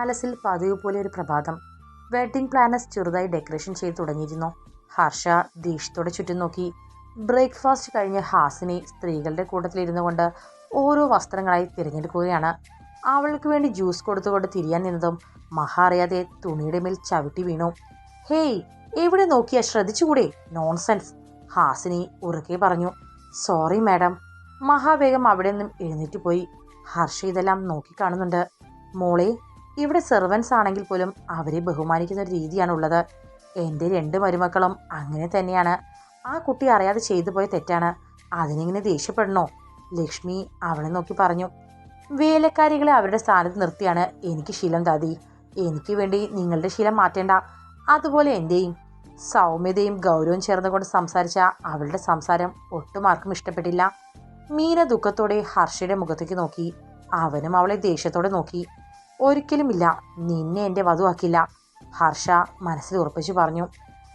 പാലസിൽ പതിവ് പോലെ ഒരു പ്രഭാതം. വെഡ്ഡിംഗ് പ്ലാനസ് ചെറുതായി ഡെക്കറേഷൻ ചെയ്ത് തുടങ്ങിയിരുന്നു. ഹർഷ ദേഷ്യത്തോടെ ചുറ്റും നോക്കി. ബ്രേക്ക്ഫാസ്റ്റ് കഴിഞ്ഞ് ഹാസിനി സ്ത്രീകളുടെ കൂട്ടത്തിലിരുന്നു കൊണ്ട് ഓരോ വസ്ത്രങ്ങളായി തിരഞ്ഞെടുക്കുകയാണ്. അവൾക്ക് വേണ്ടി ജ്യൂസ് കൊടുത്തുകൊണ്ട് തിരിയാൻ നിന്നതും മഹ അറിയാതെ തുണിയുടെ മേൽ ചവിട്ടി വീണു. ഹേയ് എവിടെ നോക്കിയാ? ശ്രദ്ധിച്ചുകൂടെ? നോൺസെൻസ് ഹാസിനി ഉറക്കെ പറഞ്ഞു. സോറി മാഡം മഹാവേഗം അവിടെ നിന്നും എഴുന്നേറ്റ് പോയി. ഹർഷ ഇതെല്ലാം നോക്കിക്കാണുന്നുണ്ട് മോളെ ഇവിടെ സെർവൻസ് ആണെങ്കിൽ പോലും അവരെ ബഹുമാനിക്കുന്ന ഒരു രീതിയാണ് ഉള്ളത് എന്റെ രണ്ട് മരുമക്കളും അങ്ങനെ തന്നെയാണ്. ആ കുട്ടി അറിയാതെ ചെയ്തു പോയ തെറ്റാണ്. അതിനിങ്ങനെ ദേഷ്യപ്പെടണോ? ലക്ഷ്മി അവളെ നോക്കി പറഞ്ഞു. വേലക്കാരികളെ അവരുടെ സ്ഥാനത്ത് നിർത്തിയാണ് എനിക്ക് ശീലം ദാദി എനിക്ക് വേണ്ടി നിങ്ങളുടെ ശീലം മാറ്റേണ്ട. അതുപോലെ എന്റെയും സൗമ്യതയും ഗൗരവം ചേർന്നുകൊണ്ട് സംസാരിച്ച അവളുടെ സംസാരം ഒട്ടും ആർക്കും ഇഷ്ടപ്പെട്ടില്ല. മീന ദുഃഖത്തോടെ ഹർഷയുടെ മുഖത്തേക്ക് നോക്കി. അവനും അവളെ ദേഷ്യത്തോടെ നോക്കി. ഒരിക്കലുമില്ല. നിന്നെ എന്റെ വധുവാക്കില്ല. ഹർഷ മനസ്സിൽ ഉറപ്പിച്ചു പറഞ്ഞു.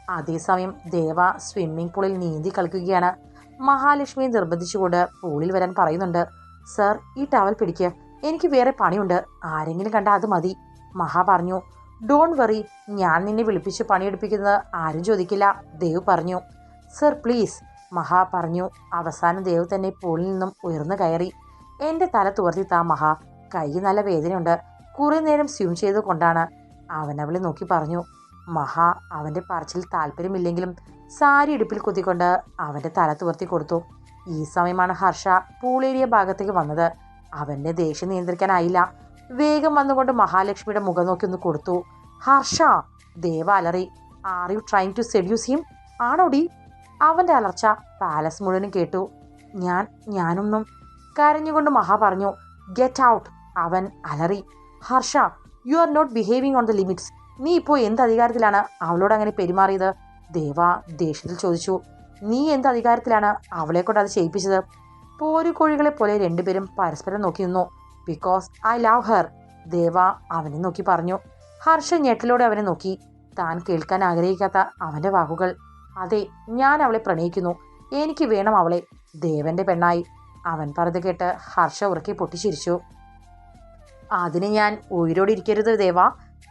അതേസമയം ദേവ സ്വിമ്മിംഗ് പൂളിൽ നീന്തി കളിക്കുകയാണ്. മഹാലക്ഷ്മിയെ നിർബന്ധിച്ചുകൊണ്ട് പൂളിൽ വരാൻ പറയുന്നുണ്ട്. സർ ഈ ടവൽ പിടിക്ക്. എനിക്ക് വേറെ പണിയുണ്ട്. ആരെങ്കിലും കണ്ടാൽ അത് മതി. മഹാ പറഞ്ഞു. ഡോൺ വെറി ഞാൻ നിന്നെ വിളിപ്പിച്ച് പണിയെടുപ്പിക്കുന്നത് ആരും ചോദിക്കില്ല. ദേവ് പറഞ്ഞു. സർ പ്ലീസ് മഹാ പറഞ്ഞു. അവസാനം ദേവ് തന്നെ പൂളിൽ നിന്നും ഉയർന്നു കയറി. എന്റെ തല തുവർത്തി താ മഹാ. കൈ നല്ല വേദനയുണ്ട്. കുറെ നേരം സ്വിം ചെയ്തുകൊണ്ടാണ് അവൻ അവളെ നോക്കി പറഞ്ഞു മഹാ അവന്റെ പറച്ചിൽ താല്പര്യമില്ലെങ്കിലും സാരി ഇടുപ്പിൽ കുത്തിക്കൊണ്ട് അവന്റെ തല തുവർത്തി കൊടുത്തു. ഈ സമയമാണ് ഹർഷ പൂളേരിയ ഭാഗത്തേക്ക് വന്നത്. അവന്റെ ദേഷ്യം നിയന്ത്രിക്കാനായില്ല. വേഗം വന്നുകൊണ്ട് മഹാലക്ഷ്മിയുടെ മുഖം നോക്കി ഒന്ന് കൊടുത്തു. ഹർഷ ദേവ അലറി are you trying to seduce him ആണോടി? അവന്റെ അലർച്ച പാലസ് മുഴുവനും കേട്ടു. ഞാൻ ഞാനൊന്നും കരഞ്ഞുകൊണ്ട് മഹാ പറഞ്ഞു ഗെറ്റ് ഔട്ട് അവൻ അലറി Harsha you are not behaving on the limits നീ ഇപ്പോൾ എന്ത് അധികാരത്തിലാണ്? അവളോട് അങ്ങനെ പെരുമാറിയത്? ദേവ ദേഷ്യത്തിൽ ചോദിച്ചു. നീ എന്ത് അധികാരത്തിലാണ് അവളെ കൊണ്ട് അത് ചെയ്യിപ്പിച്ചത്? പോരുകോഴികളെ പോലെ രണ്ടുപേരും പരസ്പരം നോക്കി നിന്നു. Because I love her Deva അവനെ നോക്കി പറഞ്ഞു. ഹർഷ ഞെട്ടലോടെ അവനെ നോക്കി. താൻ കേൾക്കാൻ ആഗ്രഹിക്കാത്ത അവന്റെ വാക്കുകൾ. അതെ ഞാൻ അവളെ പ്രണയിക്കുന്നു. എനിക്ക് വേണം അവളെ. ദേവന്റെ പെണ്ണായി. അവൻ പറഞ്ഞത് കേട്ട് ഹർഷ ഉറക്കി പൊട്ടിച്ചിരിച്ചു. അതിന് ഞാൻ ഉയരോടിരിക്കരുത് ദേവ.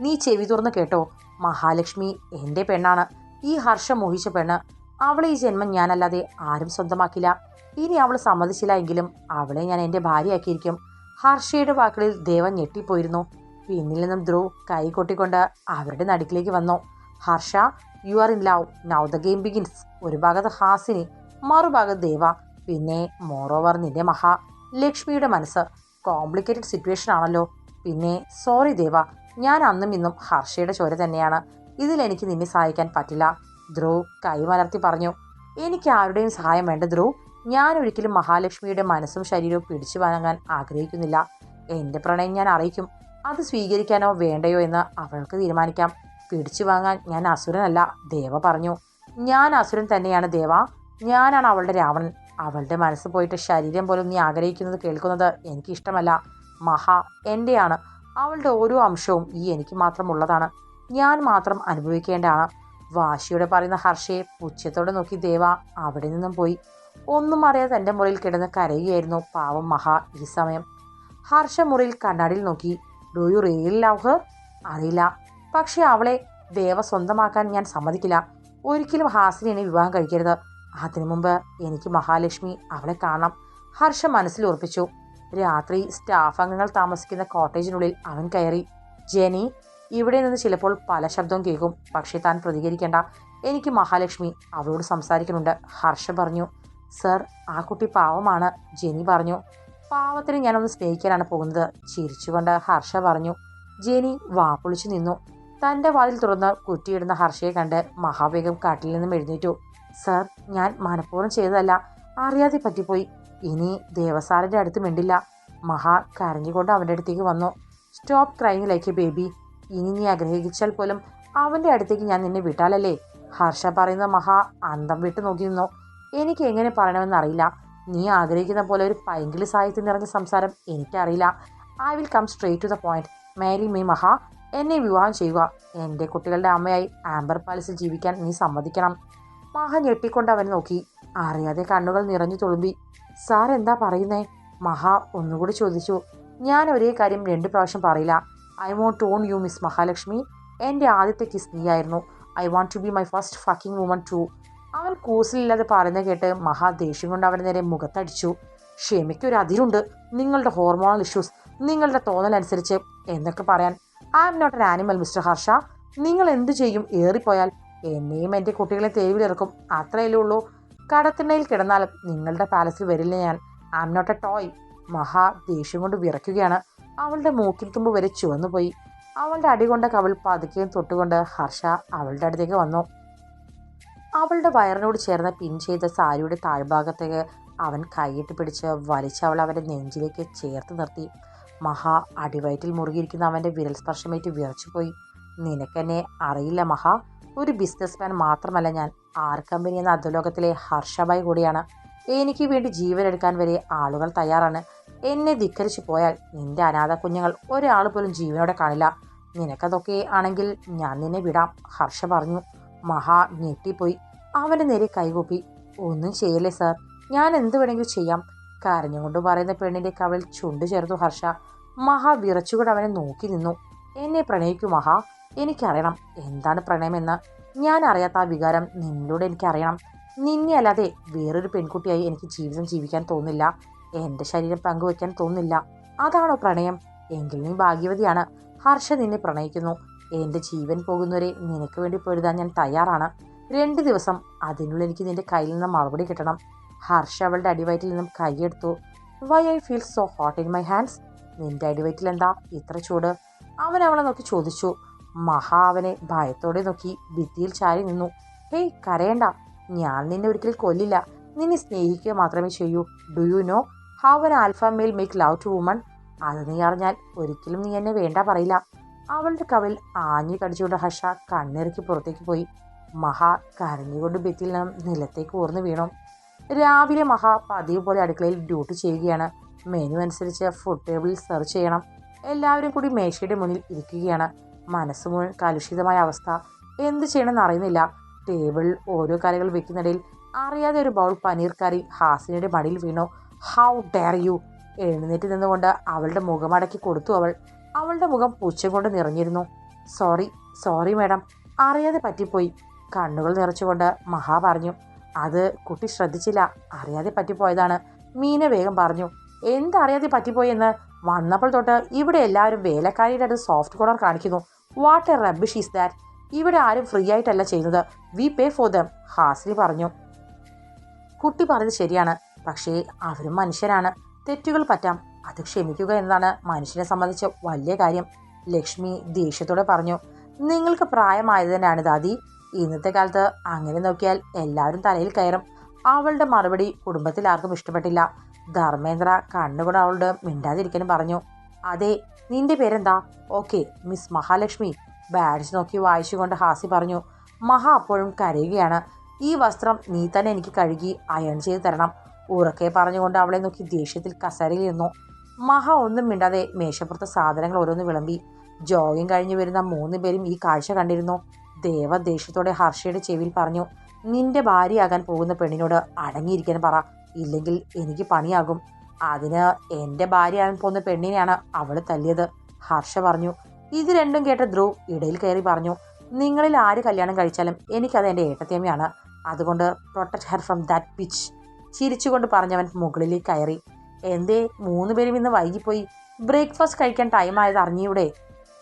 നീ ചെവി തുറന്ന് കേട്ടോ. മഹാലക്ഷ്മി എന്റെ പെണ്ണാണ്. ഈ ഹർഷം മോഹിച്ച പെണ്ണ്. അവളെ ഈ ജന്മം ഞാനല്ലാതെ ആരും സ്വന്തമാക്കില്ല. ഇനി അവൾ സമ്മതിച്ചില്ല എങ്കിലും അവളെ ഞാൻ എന്റെ ഭാര്യയാക്കിയിരിക്കും. ഹർഷയുടെ വാക്കുകളിൽ ദേവൻ ഞെട്ടിപ്പോയിരുന്നു. പിന്നിൽ നിന്നും ധ്രുവ് കൈ കൊട്ടിക്കൊണ്ട് അവരുടെ നടുക്കിലേക്ക് വന്നു. Harsha you are in love now the game begins ഒരു ഭാഗത്ത് ഹാസിനി മറുഭാഗത്ത് ദേവ. പിന്നെ മോറോവർ നിന്റെ മഹാ ലക്ഷ്മിയുടെ മനസ്സ്. കോംപ്ലിക്കേറ്റഡ് സിറ്റുവേഷൻ ആണല്ലോ. പിന്നെ സോറി ദേവ ഞാൻ അന്നും ഇന്നും ഹർഷയുടെ ചോര തന്നെയാണ്. ഇതിൽ എനിക്ക് നിന്നെ സഹായിക്കാൻ പറ്റില്ല. ധ്രുവ് കൈമലർത്തി പറഞ്ഞു എനിക്ക് ആരുടെയും സഹായം വേണ്ട ധ്രുവ്. ഞാൻ ഒരിക്കലും മഹാലക്ഷ്മിയുടെ മനസ്സും ശരീരവും പിടിച്ചു വാങ്ങാൻ ആഗ്രഹിക്കുന്നില്ല. എന്റെ പ്രണയം ഞാൻ അറിയിക്കും. അത് സ്വീകരിക്കാനോ വേണ്ടയോ എന്ന് അവൾക്ക് തീരുമാനിക്കാം. പിടിച്ചു വാങ്ങാൻ ഞാൻ അസുരനല്ല ദേവ പറഞ്ഞു. ഞാൻ അസുരൻ തന്നെയാണ് ദേവ. ഞാനാണ് അവളുടെ രാവണൻ. അവളുടെ മനസ്സ് പോയിട്ട് ശരീരം പോലും നീ ആഗ്രഹിക്കുന്നത് കേൾക്കുന്നത് എനിക്കിഷ്ടമല്ല. മഹാ എന്റെയാണ് അവളുടെ ഓരോ അംശവും ഈ എനിക്ക് മാത്രം ഉള്ളതാണ്. ഞാൻ മാത്രം അനുഭവിക്കേണ്ടതാണ്. വാശിയോടെ പറയുന്ന ഹർഷയെ പുച്ഛത്തോടെ നോക്കി ദേവ അവിടെ നിന്നും പോയി. ഒന്നും അറിയാതെ എന്റെ മുറിയിൽ കിടന്ന് കരയുകയായിരുന്നു പാവം മഹാ ഈ സമയം. ഹർഷ മുറിയിൽ കണ്ണാടിയിൽ നോക്കി do you real love her അറിയില്ല. പക്ഷേ അവളെ ദേവ സ്വന്തമാക്കാൻ ഞാൻ സമ്മതിക്കില്ല. ഒരിക്കലും ഹാസിനെ വിവാഹം കഴിക്കരുത്. അതിനു മുമ്പ് എനിക്ക് മഹാലക്ഷ്മി അവളെ കാണണം. ഹർഷ മനസ്സിൽ ഉറപ്പിച്ചു. രാത്രി സ്റ്റാഫ് അംഗങ്ങൾ താമസിക്കുന്ന കോട്ടേജിനുള്ളിൽ അവൻ കയറി. ജെനി ഇവിടെ നിന്ന് ചിലപ്പോൾ പല ശബ്ദവും കേൾക്കും. പക്ഷേ താൻ പ്രതികരിക്കേണ്ട. എനിക്ക് മഹാലക്ഷ്മി അവളോട് സംസാരിക്കുന്നുണ്ട്. ഹർഷ പറഞ്ഞു സർ ആ കുട്ടി പാവമാണ് ജെനി പറഞ്ഞു. പാവത്തിന് ഞാനൊന്ന് സ്നേഹിക്കാനാണ് പോകുന്നത് ചിരിച്ചുകൊണ്ട് ഹർഷ പറഞ്ഞു. ജെനി വാപ്പൊളിച്ചു നിന്നു. തന്റെ വാതിൽ തുറന്ന് കുറ്റിയിടുന്ന ഹർഷയെ കണ്ട് മഹാവേഗം കാട്ടിൽ നിന്നും എഴുന്നേറ്റു. സർ ഞാൻ മനഃപൂർവം ചെയ്തതല്ല. അറിയാതെ പറ്റിപ്പോയി. ഇനി ദേവസാറിന്റെ അടുത്ത് മിണ്ടില്ല. മഹാ കരഞ്ഞുകൊണ്ട് അവന്റെ അടുത്തേക്ക് വന്നു. Stop crying like a baby ഇനി നീ ആഗ്രഹിച്ചാൽ പോലും അവന്റെ അടുത്തേക്ക് ഞാൻ നിന്നെ വിട്ടാലല്ലേ? ഹർഷ പറയുന്ന മഹാ അന്തം വിട്ട് നോക്കി നിന്നു. എനിക്ക് എങ്ങനെ പറയണമെന്ന് അറിയില്ല. നീ ആഗ്രഹിക്കുന്ന പോലെ ഒരു പൈങ്കിളി സാഹിത്യം നിറഞ്ഞ സംസാരം എനിക്കറിയില്ല. I will come straight to the point marry me Maha എന്നെ വിവാഹം ചെയ്യുക. എന്റെ കുട്ടികളുടെ അമ്മയായി ആംബർ പാലസിൽ ജീവിക്കാൻ നീ സമ്മതിക്കണം. മഹ ഞെട്ടിക്കൊണ്ട് അവൻ നോക്കി. അറിയാതെ കണ്ണുകൾ നിറഞ്ഞു തുളുമ്പി. സാർ എന്താ പറയുന്നേ? മഹ ഒന്നുകൂടി ചോദിച്ചു. ഞാൻ ഒരേ കാര്യം രണ്ട് പ്രാവശ്യം പറയില്ല. I want to own you miss Mahalakshmi. എന്റെ ആദ്യത്തെ kiss നീയായിരുന്നു. I want to be my first fucking woman too. അവൻ കൂസലില്ലാതെ പറയുന്നത് കേട്ട് മഹാ ദേഷ്യം കൊണ്ട് അവന്റെ നേരെ മുഖത്തടിച്ചു. ക്ഷമയ്ക്കൊരു അതിരുണ്ട്. നിങ്ങളുടെ ഹോർമോണൽ ഇഷ്യൂസ് നിങ്ങളുടെ തോന്നലനുസരിച്ച് എന്നൊക്കെ പറയാൻ. I am not an animal mister Harsha. നിങ്ങൾ എന്തു ചെയ്യും? ഏറിപ്പോയാൽ എന്നെയും എന്റെ കുട്ടികളെ തെരുവിലിറക്കും അത്രയല്ലേ ഉള്ളൂ. കടത്തിണ്ണയിൽ കിടന്നാലും നിങ്ങളുടെ പാലസിൽ വരില്ല ഞാൻ. ഐം നോട്ട് എ ടോയ് മഹാ ദേഷ്യം കൊണ്ട് വിറയ്ക്കുകയാണ്. അവളുടെ മൂക്കിൽ തുമ്പ് വരെ ചുവന്നുപോയി അവളുടെ അടി അടികൊണ്ട കവൾ പതുക്കെയും തൊട്ടുകൊണ്ട് ഹർഷ അവളുടെ അടുത്തേക്ക് വന്നു. അവളുടെ വയറിനോട് ചേർന്ന് പിൻ ചെയ്ത സാരിയുടെ താഴ്ഭാഗത്തേക്ക് അവൻ കൈയിട്ട് പിടിച്ച് വലിച്ച അവൾ അവന്റെ നെഞ്ചിലേക്ക് ചേർത്ത് നിർത്തി. മഹാ അടിവയറ്റിൽ മുറുകിയിരിക്കുന്ന അവന്റെ വിരൽ സ്പർശമേറ്റ് വിറച്ചുപോയി. നിനക്കെന്നെ അറിയില്ല മഹാ. ഒരു ബിസിനസ്മാൻ മാത്രമല്ല ഞാൻ. ആർ കമ്പനി എന്ന അധോലോകത്തിലെ ഹർഷബായി കൂടിയാണ്. എനിക്ക് വേണ്ടി ജീവനെടുക്കാൻ വരെ ആളുകൾ തയ്യാറാണ്. എന്നെ ധിക്കരിച്ചു പോയാൽ നിന്റെ അനാഥ കുഞ്ഞുങ്ങൾ ഒരാൾ പോലും ജീവനോടെ കാണില്ല. നിനക്കതൊക്കെ ആണെങ്കിൽ ഞാൻ നിന്നെ വിടാം ഹർഷ പറഞ്ഞു. മഹാ ഞെട്ടിപ്പോയി. അവന്റെ നേരെ കൈകൂപ്പി. ഒന്നും ചെയ്യല്ലേ സാർ ഞാൻ എന്ത് വേണമെങ്കിലും ചെയ്യാം കരഞ്ഞുകൊണ്ട് പറയുന്ന പെണ്ണിന്റെ കവളിൽ ചുണ്ടു ചേർത്തു ഹർഷ. മഹാ വിറച്ചുകൊണ്ട് അവനെ നോക്കി നിന്നു. എന്നെ പ്രണയിക്കൂ മഹാ. എനിക്കറിയണം എന്താണ് പ്രണയമെന്ന്. ഞാൻ അറിയാത്ത ആ വികാരം നിന്നിലൂടെ എനിക്കറിയണം. നിന്നെ അല്ലാതെ വേറൊരു പെൺകുട്ടിയായി എനിക്ക് ജീവിതം ജീവിക്കാൻ തോന്നില്ല. എന്റെ ശരീരം പങ്കുവെക്കാൻ തോന്നില്ല. അതാണോ പ്രണയം? എങ്കിൽ നീ ഭാഗ്യവതിയാണ്. ഹർഷ നിന്നെ പ്രണയിക്കുന്നു. എന്റെ ജീവൻ പോകുന്നവരെ നിനക്ക് വേണ്ടി പൊരുതാൻ ഞാൻ തയ്യാറാണ്. രണ്ട് ദിവസം അതിനുള്ളിൽ എനിക്ക് നിന്റെ കയ്യിൽ നിന്ന് മറുപടി കിട്ടണം. ഹർഷ അവളുടെ അടിവയറ്റിൽ നിന്നും കൈയെടുത്തു. Why I feel so hot in my hands നിന്റെ അടിവയറ്റിൽ എന്താ ഇത്ര ചൂട്. അവൻ അവളെ നോക്കി ചോദിച്ചു. മഹാ അവനെ ഭയത്തോടെ നോക്കി ഭിത്തിയിൽ ചാരി നിന്നു. ഹേയ് കരയണ്ട. ഞാൻ നിന്നെ ഒരിക്കൽ കൊല്ലില്ല. നിന്നെ സ്നേഹിക്കുക മാത്രമേ ചെയ്യൂ. Do you know how an alpha male make love to woman അത് നീ അറിഞ്ഞാൽ ഒരിക്കലും നീ എന്നെ വേണ്ട പറയില്ല. അവളുടെ കവിൽ ആഞ്ഞു കടിച്ചുകൊണ്ട് ഹർഷ കണ്ണിറക്കി പുറത്തേക്ക് പോയി. മഹാ കരഞ്ഞുകൊണ്ട് ഭിത്തിയിൽ നിന്നും നിലത്തേക്ക് ഊർന്നു വീണു. രാവിലെ മഹാ പതിവ് പോലെ അടുക്കളയിൽ ഡ്യൂട്ടി ചെയ്യുകയാണ്. മെനു അനുസരിച്ച് ഫുഡ് ടേബിളിൽ സെർച്ച് ചെയ്യണം. എല്ലാവരും കൂടി മേശയുടെ മുന്നിൽ ഇരിക്കുകയാണ്. മനസ്സ് മുഴുവൻ കലുഷിതമായ അവസ്ഥ. എന്ത് ചെയ്യണമെന്ന് അറിയുന്നില്ല. ടേബിളിൽ ഓരോ കറികൾ വെക്കുന്നിടയിൽ അറിയാതെ ഒരു ബൗൾ പനീർ കറി ഹാസിനയുടെ മടിയിൽ വീണു. ഹൗ ഡെയർ യു എഴുന്നേറ്റ് നിന്നുകൊണ്ട് അവളുടെ മുഖമടക്കി കൊടുത്തു അവൾ. അവളുടെ മുഖം പൂച്ച കൊണ്ട് നിറഞ്ഞിരുന്നു. സോറി സോറി മാഡം അറിയാതെ പറ്റിപ്പോയി. കണ്ണുകൾ നിറച്ചുകൊണ്ട് മഹാ പറഞ്ഞു. അത് കുട്ടി ശ്രദ്ധിച്ചില്ല. അറിയാതെ പറ്റിപ്പോയതാണ്. മീന വേഗം പറഞ്ഞു. എന്തറിയാതെ പറ്റിപ്പോയെന്ന്? വന്നപ്പോൾ തൊട്ട് ഇവിടെ എല്ലാവരും വേലക്കാരിയുടെ അടുത്ത് സോഫ്റ്റ് കോർണർ കാണിക്കുന്നു. What a rubbish is that ഇവിടെ ആരും ഫ്രീ ആയിട്ടല്ല ചെയ്യുന്നത്. വി പേ ഫോർ ദം ഹാസ്ലി പറഞ്ഞു. കുട്ടി പറഞ്ഞത് ശരിയാണ്. പക്ഷേ അവരും മനുഷ്യരാണ്. തെറ്റുകൾ പറ്റാം. അത് ക്ഷമിക്കുക എന്നതാണ് മനുഷ്യനെ സംബന്ധിച്ച വലിയ കാര്യം. ലക്ഷ്മി ദേഷ്യത്തോടെ പറഞ്ഞു. നിങ്ങൾക്ക് പ്രായമായതിനാണ് ദാദി. ഇന്നത്തെ കാലത്ത് അങ്ങനെ നോക്കിയാൽ എല്ലാവരും തലയിൽ കയറും. അവളുടെ മറുപടി കുടുംബത്തിൽ ആർക്കും ഇഷ്ടപ്പെട്ടില്ല. ധർമ്മേന്ദ്ര കണ്ണുകൊണ്ട് അവളോട് മിണ്ടാതിരിക്കാനും പറഞ്ഞു. അതെ നിന്റെ പേരെന്താ? Okay miss Mahalakshmi. ബാഡ്ജ് നോക്കി വായിച്ചുകൊണ്ട് ഹാസി പറഞ്ഞു മഹ അപ്പോഴും കരയുകയാണ്. ഈ വസ്ത്രം നീ തന്നെ എനിക്ക് കഴുകി അയൺ ചെയ്ത് തരണം. ഉറക്കെ പറഞ്ഞുകൊണ്ട് അവളെ നോക്കി ദേഷ്യത്തിൽ കസരയിൽ നിന്നു. മഹ ഒന്നും മിണ്ടാതെ മേശപ്പുറത്തെ സാധനങ്ങൾ ഓരോന്ന് വിളമ്പി. ജോഗിങ് കഴിഞ്ഞു വരുന്ന മൂന്ന് പേരും ഈ കാഴ്ച കണ്ടിരുന്നു. ദേവ ദേഷ്യത്തോടെ ഹർഷയുടെ ചെവിയിൽ പറഞ്ഞു നിന്റെ ഭാര്യയാകാൻ പോകുന്ന പെണ്ണിനോട് അടങ്ങിയിരിക്കാൻ പറ. ഇല്ലെങ്കിൽ എനിക്ക് പണിയാകും. അതിന് എന്റെ ഭാര്യയാകാൻ പോകുന്ന പെണ്ണിനെയാണ് അവൾ തല്ലിയത്. ഹർഷ പറഞ്ഞു ഇത് രണ്ടും കേട്ട ധ്രുവ് ഇടയിൽ കയറി പറഞ്ഞു നിങ്ങളിൽ ആര് കല്യാണം കഴിച്ചാലും എനിക്കത് എന്റെ ഏട്ടത്തേമയാണ് അതുകൊണ്ട് protect her from that bitch ചിരിച്ചുകൊണ്ട് പറഞ്ഞവൻ മുകളിലേക്ക് കയറി എന്തേ പേരും ഇന്ന് വൈകിപ്പോയി. ബ്രേക്ക്ഫാസ്റ്റ് കഴിക്കാൻ ടൈം ആയത് അറിഞ്ഞൂടെ?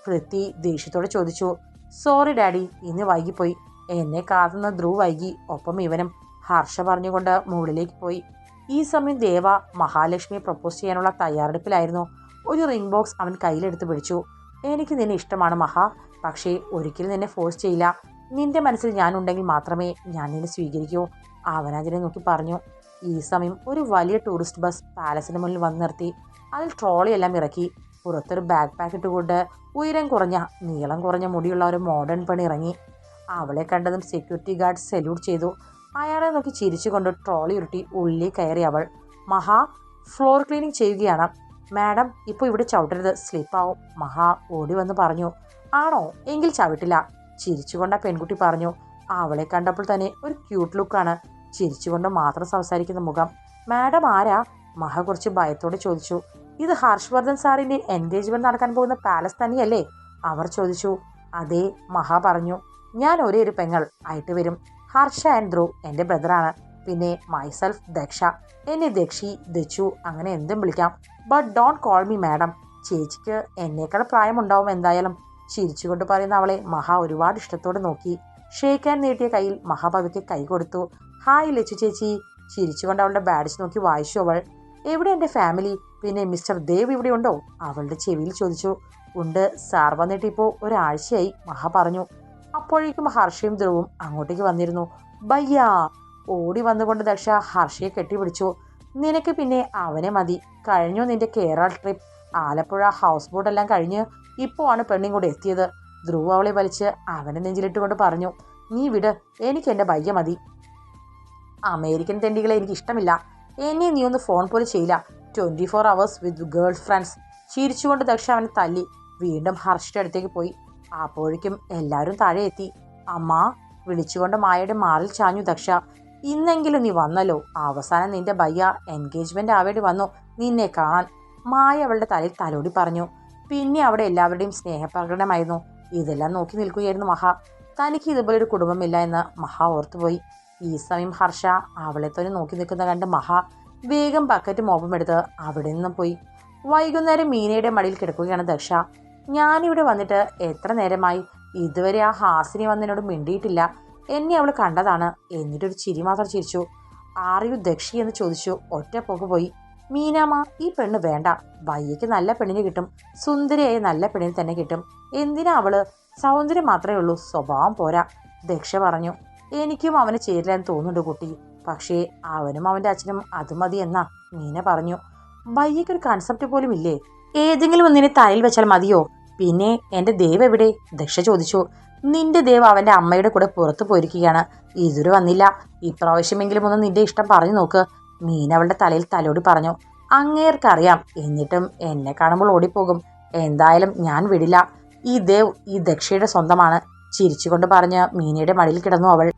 പൃഥ്വി ദേഷ്യത്തോടെ ചോദിച്ചു സോറി ഡാഡി ഇന്ന് വൈകിപ്പോയി. എന്നെ കാത്തുന്ന ധ്രുവ് വൈകി ഒപ്പം ഇവനും. ഹർഷ പറഞ്ഞുകൊണ്ട് മുകളിലേക്ക് പോയി. ഈ സമയം ദേവ മഹാലക്ഷ്മിയെ പ്രപ്പോസ് ചെയ്യാനുള്ള തയ്യാറെടുപ്പിലായിരുന്നു. ഒരു റിംഗ് ബോക്സ് അവൻ കയ്യിലെടുത്ത് പിടിച്ചു. എനിക്ക് നിന്നെ ഇഷ്ടമാണ് മഹാ പക്ഷേ ഒരിക്കലും നിന്നെ ഫോഴ്സ് ചെയ്യില്ല. നിന്റെ മനസ്സിൽ ഞാനുണ്ടെങ്കിൽ മാത്രമേ ഞാൻ നിന്നെ സ്വീകരിക്കൂ അവൻ അതിനെ നോക്കി പറഞ്ഞു. ഈ സമയം ഒരു വലിയ ടൂറിസ്റ്റ് ബസ് പാലസിന് മുന്നിൽ വന്ന് നിർത്തി. അതിൽ ട്രോളിയെല്ലാം ഇറക്കി. പുറത്തൊരു ബാഗ് പാക്ക് ഇട്ടുകൊണ്ട് ഉയരം കുറഞ്ഞ നീളം കുറഞ്ഞ മുടിയുള്ള ഒരു മോഡേൺ പണി ഇറങ്ങി. അവളെ കണ്ടതും സെക്യൂരിറ്റി ഗാർഡ് സല്യൂട്ട് ചെയ്തു. അയാളെ നോക്കി ചിരിച്ചുകൊണ്ട് ട്രോളി ഉരുട്ടി ഉള്ളിൽ കയറി അവൾ. മഹാ ഫ്ലോർ ക്ലീനിങ് ചെയ്യുകയാണ്. മാഡം ഇപ്പോൾ ഇവിടെ ചവിട്ടരുത്. സ്ലിപ്പാവും. മഹാ ഓടി വന്ന് പറഞ്ഞു ആണോ? എങ്കിൽ ചവിട്ടില്ല. ചിരിച്ചുകൊണ്ട് ആ പെൺകുട്ടി പറഞ്ഞു അവളെ കണ്ടപ്പോൾ തന്നെ ഒരു ക്യൂട്ട് ലുക്കാണ് ചിരിച്ചുകൊണ്ട് മാത്രം സംസാരിക്കുന്ന മുഖം. മാഡം ആരാ? മഹ കുറച്ച് ഭയത്തോടെ ചോദിച്ചു ഇത് ഹർഷവർദ്ധൻ സാറിന്റെ എൻഗേജ്മെന്റ് നടക്കാൻ പോകുന്ന പാലസ് തന്നെയല്ലേ? അവർ ചോദിച്ചു അതേ മഹ പറഞ്ഞു ഞാൻ ഒരേ ഒരു പെങ്ങൾ ആയിട്ട് വരും. ഹർഷ ആൻഡ് ധ്രുവ് എന്റെ ബ്രദറാണ് പിന്നെ മൈസെൽഫ് ദക്ഷ. എന്നെ ദക്ഷി ദച്ചു അങ്ങനെ എന്തും വിളിക്കാം. But don't call me madam ചേച്ചിക്ക് എന്നേക്കാൾ പ്രായമുണ്ടാവും എന്തായാലും. ചിരിച്ചുകൊണ്ട് പറയുന്ന അവളെ മഹാ ഒരുപാട് ഇഷ്ടത്തോടെ നോക്കി. ഷേക്കാൻ നീട്ടിയ കയ്യിൽ മഹാഭവിക്ക് കൈ കൊടുത്തു. ഹായ് ലച്ചു ചേച്ചി. ചിരിച്ചുകൊണ്ട് അവളുടെ ബാഡ്സ് നോക്കി വായിച്ചു അവൾ. എവിടെ എന്റെ ഫാമിലി പിന്നെ മിസ്റ്റർ ദേവ് ഇവിടെ ഉണ്ടോ? അവളുടെ ചെവിയിൽ ചോദിച്ചു. ഉണ്ട് സാർ വന്നിട്ടിപ്പോൾ ഒരാഴ്ചയായി മഹ പറഞ്ഞു. അപ്പോഴേക്കും ഹർഷയും ധ്രുവും അങ്ങോട്ടേക്ക് വന്നിരുന്നു. ബയ്യ ഓടി വന്നുകൊണ്ട് ദക്ഷ ഹർഷയെ കെട്ടിപ്പിടിച്ചു. നിനക്ക് പിന്നെ അവനെ മതി. കഴിഞ്ഞു നിന്റെ Kerala trip Alappuzha house boat എല്ലാം കഴിഞ്ഞ് ഇപ്പോൾ ആണ് പെണ്ണും കൂടെ എത്തിയത്. ധ്രുവ് അവളെ വലിച്ച് അവനെ നെഞ്ചിലിട്ടുകൊണ്ട് പറഞ്ഞു നീ വിട് എനിക്ക് എന്റെ ബയ്യ മതി. അമേരിക്കൻ തെണ്ടികളെ എനിക്ക് ഇഷ്ടമില്ല. എന്നെ നീ ഒന്ന് ഫോൺ പോലും ചെയ്യില്ല. Twenty four hours with girl friends ചിരിച്ചുകൊണ്ട് ദക്ഷ അവനെ തല്ലി. വീണ്ടും ഹർഷിന്റെ അടുത്തേക്ക് പോയി. അപ്പോഴേക്കും എല്ലാവരും താഴെ എത്തി. അമ്മ വിളിച്ചുകൊണ്ട് മായയുടെ മാറിൽ ചാഞ്ഞു. ദക്ഷ ഇന്നെങ്കിലും നീ വന്നല്ലോ. അവസാനം നിന്റെ ഭയ്യ എൻഗേജ്മെന്റ് ആവേണ്ടി വന്നു. നിന്നെ കാണാൻ മായ അവളുടെ തലയിൽ തലോടി പറഞ്ഞു. പിന്നെ അവിടെ എല്ലാവരുടെയും സ്നേഹപ്രകടനമായിരുന്നു. ഇതെല്ലാം നോക്കി നിൽക്കുകയായിരുന്നു മഹ. തനിക്ക് ഇതുപോലെ ഒരു കുടുംബമില്ല എന്ന് മഹ ഓർത്തുപോയി. ഈ സമയം ഹർഷ അവളെ തന്നെ നോക്കി നിൽക്കുന്ന കണ്ട് മഹ വേഗം ബക്കറ്റ് മോപ്പം എടുത്ത് അവിടെ നിന്നും പോയി. വൈകുന്നേരം മീനയുടെ മടിയിൽ കിടക്കുകയാണ് ദക്ഷ. ഞാനിവിടെ വന്നിട്ട് എത്ര നേരമായി? ഇതുവരെ ആ ഹാസിനി വന്നതിനോട് മിണ്ടിയിട്ടില്ല. എന്നെ അവൾ കണ്ടതാണ്. എന്നിട്ടൊരു ചിരി മാത്രം ചിരിച്ചു. ആറിയു ദക്ഷി എന്ന് ചോദിച്ചു ഒറ്റ പോക്ക് പോയി. മീനാമ്മ ഈ പെണ്ണ് വേണ്ട. വയ്യയ്ക്ക് നല്ല പെണ്ണിന് കിട്ടും. സുന്ദരിയായ നല്ല പെണ്ണിന് തന്നെ കിട്ടും. എന്തിനാ അവൾ? സൗന്ദര്യം മാത്രമേ ഉള്ളൂ. സ്വഭാവം പോരാ. ദക്ഷ പറഞ്ഞു. എനിക്കും അവന് ചേരില്ലെന്ന് തോന്നുന്നുണ്ട് കുട്ടി. പക്ഷേ അവനും അവന്റെ അച്ഛനും അത് മതി എന്നാ മീന പറഞ്ഞു. ബയ്യയ്ക്കൊരു കൺസെപ്റ്റ് പോലും ഇല്ലേ? ഏതെങ്കിലും ഒന്നിനെ തലയിൽ വെച്ചാൽ മതിയോ? പിന്നെ എന്റെ ദേവ് എവിടെ? ദക്ഷ ചോദിച്ചു. നിന്റെ ദേവ് അവന്റെ അമ്മയുടെ കൂടെ പുറത്തു പോയിരിക്കുകയാണ്. ഇതുവരെ വന്നില്ല. ഇപ്രാവശ്യമെങ്കിലും ഒന്ന് നിന്റെ ഇഷ്ടം പറഞ്ഞു നോക്ക്. മീൻ അവളുടെ തലയിൽ തലോടി പറഞ്ഞു. അങ്ങേർക്കറിയാം. എന്നിട്ടും എന്നെ കാണുമ്പോൾ ഓടിപ്പോകും. എന്തായാലും ഞാൻ വിടില്ല. ഈ ദേവ് ഈ ദക്ഷയുടെ സ്വന്തമാണ്. ചിരിച്ചുകൊണ്ട് പറഞ്ഞ് മീനയുടെ മടിയിൽ കിടന്നു അവൾ.